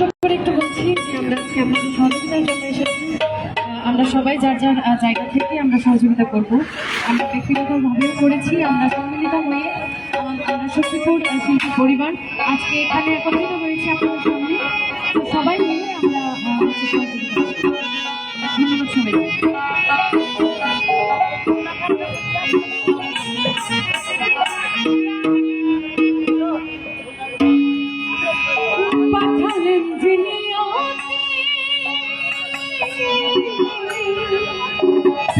যে আমরা আজকে আপনাদের এসেছি। আমরা সবাই যার যার জায়গা থেকে আমরা সহযোগিতা করব। আমরা ব্যক্তিগতভাবেও করেছি, আমরা সম্মিলিত হয়ে আম- আমরা শক্তিপুর শিল্পী পরিবার আজকে এখানে একত্রিত হয়েছি আপনাদের সামনে। তো সবাই মিলে আমরা সহযোগিতা করব।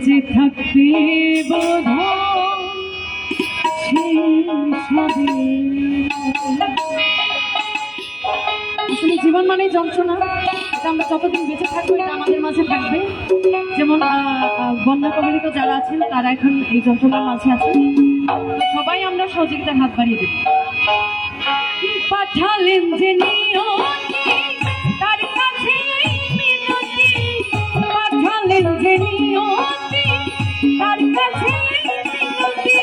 বেঁচে থাকতে বোধ আসলে জীবন মানে যন্ত্রণা। এটা আমরা যতদিন বেঁচে থাকব, এটা আমাদের মাঝে থাকবে। যেমন বন্যা কবলিত যারা আছেন, তারা এখন এই যন্ত্রণার মাঝে আছেন। সবাই আমরা সহযোগিতার হাত বাড়িয়ে দেব। পাঠালেন যে নিয়তি নিয়তি তার কাছে মিনতি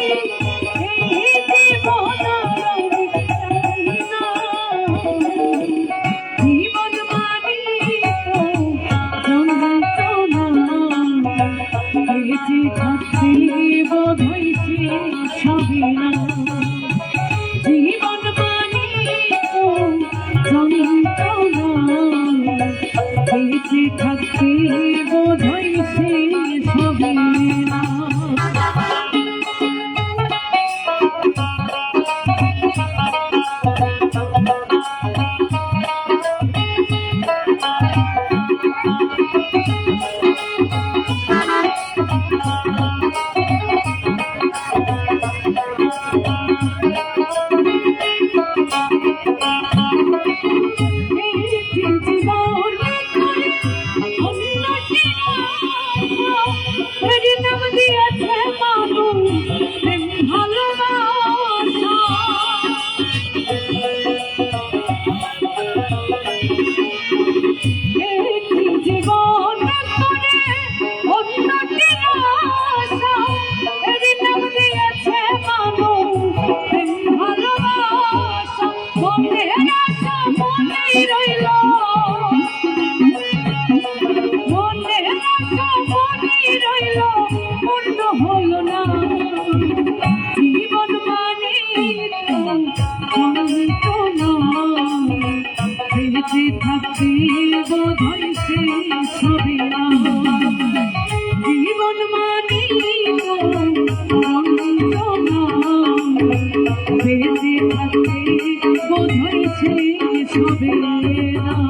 বেঁচে থাকতে বোধ হইছে সবই না জীবন মানে বেঁচে থাকতে বোধ হইছে সবই না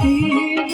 ছিল